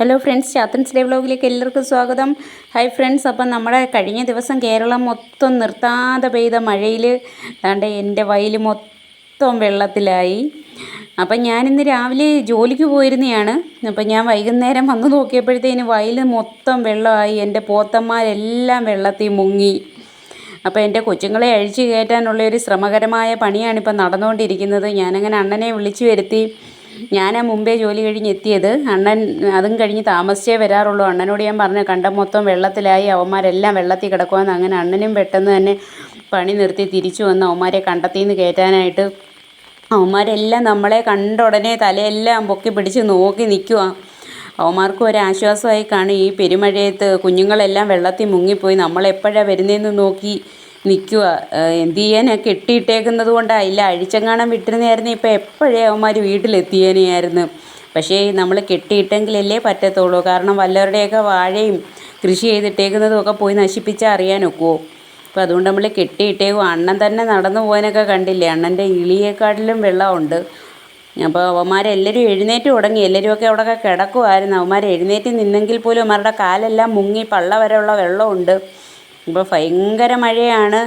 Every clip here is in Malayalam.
ഹലോ ഫ്രണ്ട്സ് ചാത്തൻസ് ഡേ വ്ലോഗിലേക്ക് എല്ലാവർക്കും സ്വാഗതം. ഹായ് ഫ്രണ്ട്സ് അപ്പം നമ്മുടെ കഴിഞ്ഞ ദിവസം കേരളം മൊത്തം നിർത്താതെ പെയ്ത മഴയിൽ അതാണ്ട് എന്റെ വയൽ മൊത്തം വെള്ളത്തിലായി. അപ്പം ഞാനിന്ന് രാവിലെ ജോലിക്ക് പോയിരുന്നതാണ് അപ്പം ഞാൻ വൈകുന്നേരം വന്ന് നോക്കിയപ്പോഴത്തേന് വയൽ മൊത്തം വെള്ളമായി എന്റെ പോത്തന്മാരെല്ലാം വെള്ളത്തിൽ മുങ്ങി. അപ്പോൾ എന്റെ കൊച്ചുങ്ങളെ അഴിച്ചു കയറ്റാനുള്ള ഒരു ശ്രമകരമായ പണിയാണിപ്പോൾ നടന്നുകൊണ്ടിരിക്കുന്നത്. ഞാനങ്ങനെ അണ്ണനെ വിളിച്ചു വരുത്തി. ഞാനാ മുമ്പേ ജോലി കഴിഞ്ഞ് എത്തിയത്. അണ്ണൻ അതും കഴിഞ്ഞ് താമസിച്ചേ വരാറുള്ളൂ. അണ്ണനോട് ഞാൻ പറഞ്ഞു കണ്ട മൊത്തം വെള്ളത്തിലായി അവന്മാരെല്ലാം വെള്ളത്തിൽ കിടക്കുമെന്ന് അങ്ങനെ അണ്ണനും പെട്ടെന്ന് തന്നെ പണി നിർത്തി തിരിച്ചു വന്ന് അവന്മാരെ കണ്ടത്തിൽ നിന്ന് കയറ്റാനായിട്ട് അവന്മാരെല്ലാം നമ്മളെ കണ്ട ഉടനെ തലയെല്ലാം പൊക്കി പിടിച്ച് നോക്കി നിൽക്കുക അവന്മാർക്കും ഒരാശ്വാസമായി കാണും. ഈ പെരുമഴയത്ത് കുഞ്ഞുങ്ങളെല്ലാം വെള്ളത്തിൽ മുങ്ങിപ്പോയി. നമ്മളെപ്പോഴാണ് വരുന്നതെന്ന് നോക്കി നിൽക്കുക എന്ത് ചെയ്യാനാ? കെട്ടിയിട്ടേക്കുന്നത് കൊണ്ടായില്ല അഴിച്ചെങ്ങാണം വിട്ടിരുന്നായിരുന്നു ഇപ്പോൾ എപ്പോഴേ അവന്മാർ വീട്ടിലെത്തിയേനെയായിരുന്നു. പക്ഷേ നമ്മൾ കെട്ടിയിട്ടെങ്കിലല്ലേ പറ്റത്തുള്ളൂ. കാരണം വല്ലവരുടെയൊക്കെ വാഴയും കൃഷി ചെയ്തിട്ടേക്കുന്നതും ഒക്കെ പോയി നശിപ്പിച്ചാൽ അറിയാനൊക്കുമോ അപ്പോൾ അതുകൊണ്ട് നമ്മൾ കെട്ടിയിട്ടേക്കും. അണ്ണൻ തന്നെ നടന്നു പോകാനൊക്കെ കണ്ടില്ലേ? അണ്ണന്റെ ഇളിയേക്കാട്ടിലും വെള്ളമുണ്ട്. അപ്പോൾ അവന്മാരെല്ലാവരും എഴുന്നേറ്റ് തുടങ്ങി. എല്ലാവരും ഒക്കെ അവിടെയൊക്കെ കിടക്കുമായിരുന്നു അവന്മാർ എഴുന്നേറ്റ് നിന്നെങ്കിൽ പോലും അവന്മാരുടെ കാലെല്ലാം മുങ്ങി പള്ള വരെയുള്ള വെള്ളമുണ്ട്. ഇപ്പോൾ ഭയങ്കര മഴയാണ്.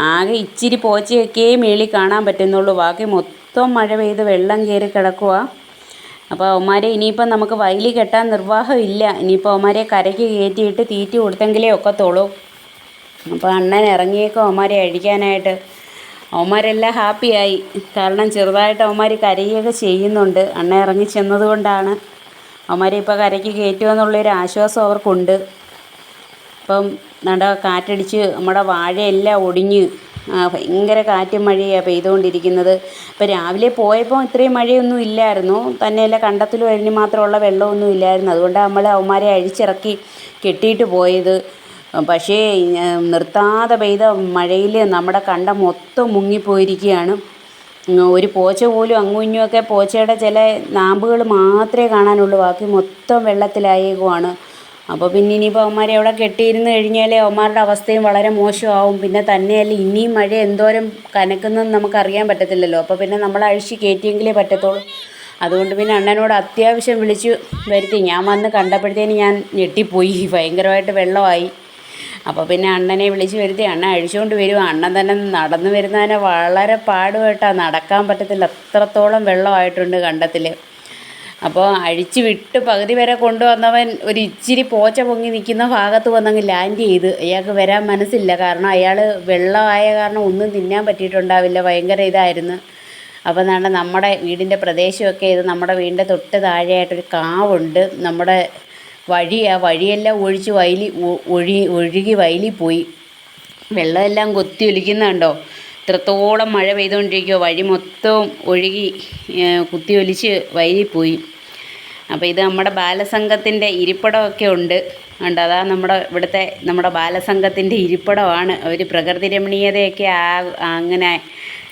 ആകെ ഇച്ചിരി പോച്ചയൊക്കെ മേളിൽ കാണാൻ പറ്റുന്നുള്ളൂ. ബാക്കി മൊത്തം മഴ പെയ്ത് വെള്ളം കയറി കിടക്കുക അപ്പോൾ അവന്മാരെ ഇനിയിപ്പം നമുക്ക് വയലിൽ കെട്ടാൻ നിർവാഹമില്ല ഇനിയിപ്പോൾ അവന്മാരെ കരയ്ക്ക് കയറ്റിയിട്ട് തീറ്റി കൊടുത്തെങ്കിലേ ഒക്കത്തുള്ളൂ. അപ്പോൾ അണ്ണൻ ഇറങ്ങിയേക്കും അവന്മാരെ അഴിക്കാനായിട്ട്. അവന്മാരെല്ലാം ഹാപ്പിയായി. കാരണം ചെറുതായിട്ട് അവന്മാർ കരയുകയൊക്കെ ചെയ്യുന്നുണ്ട്. അണ്ണ ഇറങ്ങി ചെന്നതുകൊണ്ടാണ്. അവന്മാരെ ഇപ്പോൾ കരയ്ക്ക് കയറ്റുമെന്നുള്ളൊരു ആശ്വാസം അവർക്കുണ്ട്. ഇപ്പം നട കാറ്റടിച്ച് നമ്മുടെ വാഴയെല്ലാം ഒടിഞ്ഞ് ഭയങ്കര കാറ്റും മഴയാണ് പെയ്തുകൊണ്ടിരിക്കുന്നത് ഇപ്പം രാവിലെ പോയപ്പോൾ ഇത്രയും മഴയൊന്നും ഇല്ലായിരുന്നു. തന്നെയല്ല കണ്ടത്തിലും അതിന് മാത്രമുള്ള വെള്ളമൊന്നും ഇല്ലായിരുന്നു. അതുകൊണ്ട് നമ്മൾ അവന്മാരെ അഴിച്ചിറക്കി കെട്ടിയിട്ട് പോയത്. പക്ഷേ നിർത്താതെ പെയ്ത മഴയിൽ നമ്മുടെ കണ്ടം മൊത്തം മുങ്ങിപ്പോയിരിക്കുകയാണ്. ഒരു പോച്ച പോലും അങ്ങും ഇങ്ങുമൊക്കെ പോച്ചയുടെ ചില നാമ്പുകൾ മാത്രമേ കാണാനുള്ളൂ. ബാക്കി മൊത്തം വെള്ളത്തിലായേക്കുവാണ്. അപ്പോൾ പിന്നെ ഇനിയിപ്പോൾ അവന്മാരെ അവിടെ കെട്ടിയിരുന്ന് കഴിഞ്ഞാലേ അവന്മാരുടെ അവസ്ഥയും വളരെ മോശമാവും. പിന്നെ തന്നെയല്ല ഇനിയും മഴ എന്തോരം കനക്കുന്നതെന്ന് നമുക്കറിയാൻ പറ്റത്തില്ലല്ലോ. അപ്പോൾ പിന്നെ നമ്മൾ അഴിച്ച് കയറ്റിയെങ്കിലേ പറ്റത്തുള്ളൂ. അതുകൊണ്ട് പിന്നെ അണ്ണനോട് അത്യാവശ്യം വിളിച്ച് വരുത്തി. ഞാൻ വന്ന് കണ്ടപ്പോഴത്തേന് ഞാൻ ഞെട്ടിപ്പോയി. ഭയങ്കരമായിട്ട് വെള്ളമായി. അപ്പോൾ പിന്നെ അണ്ണനെ വിളിച്ച് വരുത്തി. അണ്ണൻ അഴിച്ചുകൊണ്ട് വരും. അണ്ണൻ തന്നെ നടന്നു വരുന്നതിനെ വളരെ പാടുമായിട്ടാണ് നടക്കാൻ പറ്റത്തില്ല. അത്രത്തോളം വെള്ളമായിട്ടുണ്ട് കണ്ടത്തിൽ അപ്പോൾ അഴിച്ച് വിട്ട് പകുതി വരെ കൊണ്ടുവന്നവൻ ഒരു ഇച്ചിരി പോച്ച പൊങ്ങി നിൽക്കുന്ന ഭാഗത്ത് വന്നങ്ങ് ലാൻഡ് ചെയ്ത്. അയാൾക്ക് വരാൻ മനസ്സില്ല. കാരണം അയാൾ വെള്ളമായ കാരണം ഒന്നും തിന്നാൻ പറ്റിയിട്ടുണ്ടാവില്ല. ഭയങ്കര ഇതായിരുന്നു. അപ്പോൾ എന്നാണ്ട് നമ്മുടെ വീടിന്റെ പ്രദേശമൊക്കെ ഇത് നമ്മുടെ വീടിന്റെ തൊട്ട് താഴെയായിട്ടൊരു കാവുണ്ട്. നമ്മുടെ വഴി ആ വഴിയെല്ലാം ഒഴിച്ച് വയലി ഒഴി ഒഴുകി വയലിൽ പോയി. വെള്ളമെല്ലാം കൊത്തി ഒലിക്കുന്നുണ്ടോ? ഇത്രത്തോളം മഴ പെയ്തുകൊണ്ടിരിക്കുക വഴി മൊത്തവും ഒഴുകി കുത്തിയൊലിച്ച് വൈകിപ്പോയി. അപ്പോൾ ഇത് നമ്മുടെ ബാലസംഘത്തിന്റെ ഇരിപ്പിടമൊക്കെ ഉണ്ട്. ഉണ്ട് അതാ നമ്മുടെ ഇവിടുത്തെ നമ്മുടെ ബാലസംഘത്തിന്റെ ഇരിപ്പിടമാണ്. അവർ പ്രകൃതി രമണീയതയൊക്കെ ആ അങ്ങനെ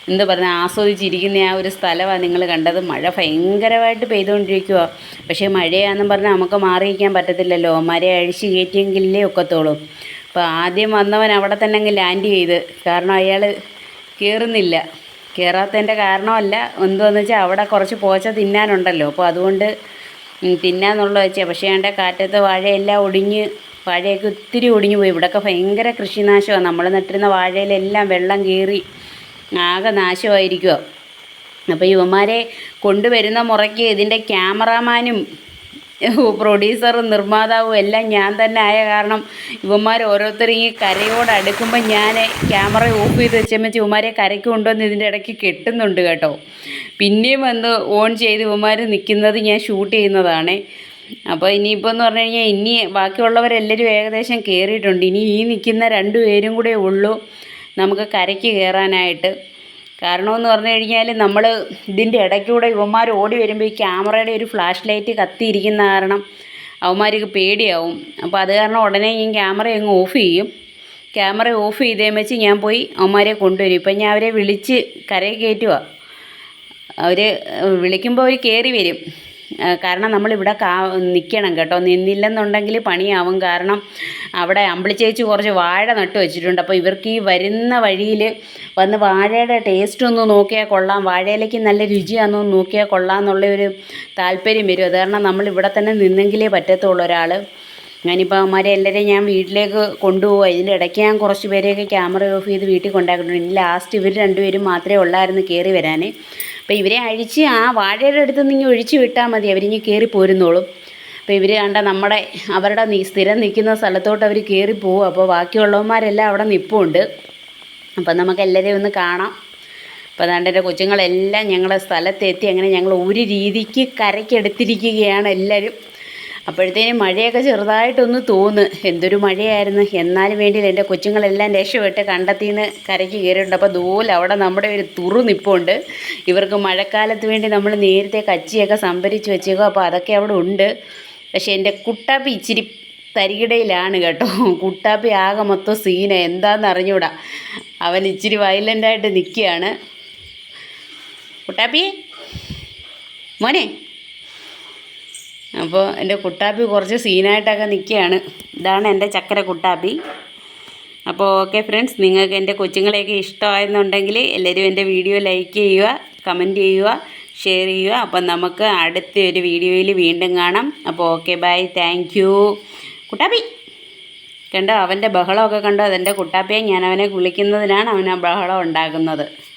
എന്ത് പറഞ്ഞാൽ ആസ്വദിച്ചിരിക്കുന്ന ആ ഒരു സ്ഥലമാണ് നിങ്ങൾ കണ്ടത്. മഴ ഭയങ്കരമായിട്ട് പെയ്തുകൊണ്ടിരിക്കുക പക്ഷേ മഴയാണെന്നും പറഞ്ഞാൽ നമുക്ക് മാറിയിരിക്കാൻ പറ്റത്തില്ലല്ലോ. മര അഴിച്ച് കയറ്റിയെങ്കിലേ ഒക്കത്തോളൂ അപ്പോൾ ആദ്യം വന്നവൻ അവിടെ തന്നെ അങ്ങ് ലാൻഡ് ചെയ്ത്. കാരണം അയാൾ കയറുന്നില്ല കയറാത്തതിന്റെ കാരണമല്ല. എന്തുവെന്ന് വെച്ചാൽ അവിടെ കുറച്ച് പോച്ച തിന്നാനുണ്ടല്ലോ. അപ്പോൾ അതുകൊണ്ട് തിന്നാന്നുള്ള വെച്ചാൽ പക്ഷേ എന്റെ കാറ്റത്ത് വാഴയെല്ലാം ഒടിഞ്ഞ് വാഴയൊക്കെ ഒത്തിരി ഒടിഞ്ഞു പോയി. ഇവിടെയൊക്കെ ഭയങ്കര കൃഷിനാശമാണ് നമ്മൾ നട്ടിരുന്ന വാഴയിലെല്ലാം വെള്ളം കയറി ആകെ നാശമായിരിക്കുക അപ്പോൾ ഇവന്മാരെ കൊണ്ടുവരുന്ന മുറയ്ക്ക് ഇതിന്റെ ക്യാമറാമാനും പ്രൊഡ്യൂസറും നിർമ്മാതാവും എല്ലാം ഞാൻ തന്നെ ആയ കാരണം ഇവന്മാർ ഓരോരുത്തരും ഈ കരയോട് അടുക്കുമ്പോൾ ഞാൻ ക്യാമറ ഓഫ് ചെയ്ത് വെച്ചമ്മച്ച് ഇവന്മാരെ കരയ്ക്ക് കൊണ്ടുവന്ന് ഇതിന്റെ ഇടയ്ക്ക് കെട്ടുന്നുണ്ട് കേട്ടോ. പിന്നെയും വന്ന് ഓൺ ചെയ്ത് ഇവന്മാർ നിൽക്കുന്നത് ഞാൻ ഷൂട്ട് ചെയ്യുന്നതാണ്. അപ്പോൾ ഇനിയിപ്പോൾ എന്ന് പറഞ്ഞു കഴിഞ്ഞാൽ ഇനി ബാക്കിയുള്ളവരെല്ലാവരും ഏകദേശം കയറിയിട്ടുണ്ട് ഇനി ഈ നിൽക്കുന്ന രണ്ട് പേരും കൂടെ ഉള്ളൂ നമുക്ക് കരയ്ക്ക് കയറാനായിട്ട് കാരണമെന്ന് പറഞ്ഞു കഴിഞ്ഞാൽ നമ്മൾ ഇതിന്റെ ഇടയ്ക്കൂടെ ഇവന്മാർ ഓടി വരുമ്പോൾ ഈ ക്യാമറയുടെ ഒരു ഫ്ലാഷ് ലൈറ്റ് കത്തിയിരിക്കുന്ന കാരണം അവന്മാർക്ക് പേടിയാവും. അപ്പോൾ അത് കാരണം ഉടനെ ഈ ക്യാമറ അങ്ങ് ഓഫ് ചെയ്യും. ക്യാമറ ഓഫ് ചെയ്തേ വെച്ച് ഞാൻ പോയി അവന്മാരെ കൊണ്ടുവരും. ഇപ്പം ഞാൻ അവരെ വിളിച്ച് കരയിൽ കയറ്റുക അവർ വിളിക്കുമ്പോൾ അവർ കയറി വരും. കാരണം നമ്മളിവിടെ കാ നിൽക്കണം കേട്ടോ. നിന്നില്ലെന്നുണ്ടെങ്കിൽ പണിയാവും. കാരണം അവിടെ അമ്പിളിച്ചേച്ചി കുറച്ച് വാഴ നട്ട് വെച്ചിട്ടുണ്ട്. അപ്പോൾ ഇവർക്ക് ഈ വരുന്ന വഴിയിൽ വന്ന് വാഴയുടെ ടേസ്റ്റ് ഒന്ന് നോക്കിയാൽ കൊള്ളാം. വാഴയിലേക്ക് നല്ല രുചിയാണെന്ന് നോക്കിയാൽ കൊള്ളാം എന്നുള്ള ഒരു താല്പര്യം വരും. അത് കാരണം നമ്മൾ ഇവിടെ തന്നെ നിന്നെങ്കിലേ പറ്റത്തുള്ളൂ ഒരാൾ. ഞാനിപ്പോൾ അവന്മാരെ എല്ലാവരെയും ഞാൻ വീട്ടിലേക്ക് കൊണ്ടുപോകുക ഇതിന്റെ ഇടയ്ക്ക് ഞാൻ കുറച്ച് പേരെയൊക്കെ ക്യാമറ ഓഫ് ചെയ്ത് വീട്ടിൽ കൊണ്ടാക്കിയിട്ടുണ്ട്. ഇനി ലാസ്റ്റ് ഇവർ രണ്ടുപേരും മാത്രമേ ഉള്ളായിരുന്നു കയറി വരാൻ. അപ്പോൾ ഇവരെ അഴിച്ച് ആ വാഴയുടെ അടുത്ത് നിന്ന് ഇങ്ങനെ ഒഴിച്ച് വിട്ടാൽ മതി. അവരിങ്ങ് കയറി പോരുന്നോളും. അപ്പോൾ ഇവർ കണ്ട നമ്മുടെ അവരുടെ സ്ഥിരം നിൽക്കുന്ന സ്ഥലത്തോട്ട് അവർ കയറി പോകും അപ്പോൾ ബാക്കിയുള്ളവന്മാരെല്ലാം അവിടെ നിൽപ്പുണ്ട് അപ്പം നമുക്ക് എല്ലാവരെയും ഒന്ന് കാണാം. അപ്പോൾ അതാണ്ട് എന്റെ കൊച്ചുങ്ങളെല്ലാം ഞങ്ങളുടെ സ്ഥലത്തെത്തി. അങ്ങനെ ഞങ്ങൾ ഒരു രീതിക്ക് കരയ്ക്കെടുത്തിരിക്കുകയാണ് എല്ലാവരും അപ്പോഴത്തേനും മഴയൊക്കെ ചെറുതായിട്ടൊന്ന് തോന്ന്. എന്തൊരു മഴയായിരുന്നു. എന്നാലും വേണ്ടി എന്റെ കൊച്ചുങ്ങളെല്ലാം രക്ഷപ്പെട്ട് കണ്ടെത്തിന്ന് കരയ്ക്ക് കയറിയിട്ടുണ്ട്. അപ്പോൾ ദൂലെ അവിടെ നമ്മുടെ ഒരു തുറു നിപ്പുണ്ട്. ഇവർക്ക് മഴക്കാലത്ത് വേണ്ടി നമ്മൾ നേരത്തെ കച്ചിയൊക്കെ സംഭരിച്ച് വെച്ചേക്കും. അപ്പോൾ അതൊക്കെ അവിടെ ഉണ്ട്. പക്ഷേ എന്റെ കുട്ടാപ്പി ഇച്ചിരി തരികിടയിലാണ് കേട്ടോ. കുട്ടാപ്പി ആകെ മൊത്തം സീന. എന്താണെന്ന് അറിഞ്ഞൂടാ. അവൻ ഇച്ചിരി വയലന്റായിട്ട് നിൽക്കുകയാണ്. കുട്ടാപ്പി? മോനെ? അപ്പോൾ എന്റെ കുട്ടാപ്പി കുറച്ച് സീനായിട്ടൊക്കെ നിൽക്കുകയാണ്. ഇതാണ് എന്റെ ചക്കര കുട്ടാപ്പി. അപ്പോൾ ഓക്കെ ഫ്രണ്ട്സ് നിങ്ങൾക്ക് എന്റെ കൊച്ചുങ്ങളെയൊക്കെ ഇഷ്ടമായെന്നുണ്ടെങ്കിൽ എല്ലാവരും എന്റെ വീഡിയോ ലൈക്ക് ചെയ്യുക കമന്റ് ചെയ്യുക ഷെയർ ചെയ്യുക. അപ്പം നമുക്ക് അടുത്ത ഒരു വീഡിയോയിൽ വീണ്ടും കാണാം. അപ്പോൾ ഓക്കെ ബൈ. Thank you. കുട്ടാപ്പി കണ്ടോ? അവന്റെ ബഹളമൊക്കെ കണ്ടോ? അതെന്റെ കുട്ടാപ്പിയെ ഞാൻ അവനെ കുളിക്കുന്നതിനാണ് അവൻ ആ ബഹളം ഉണ്ടാക്കുന്നത്.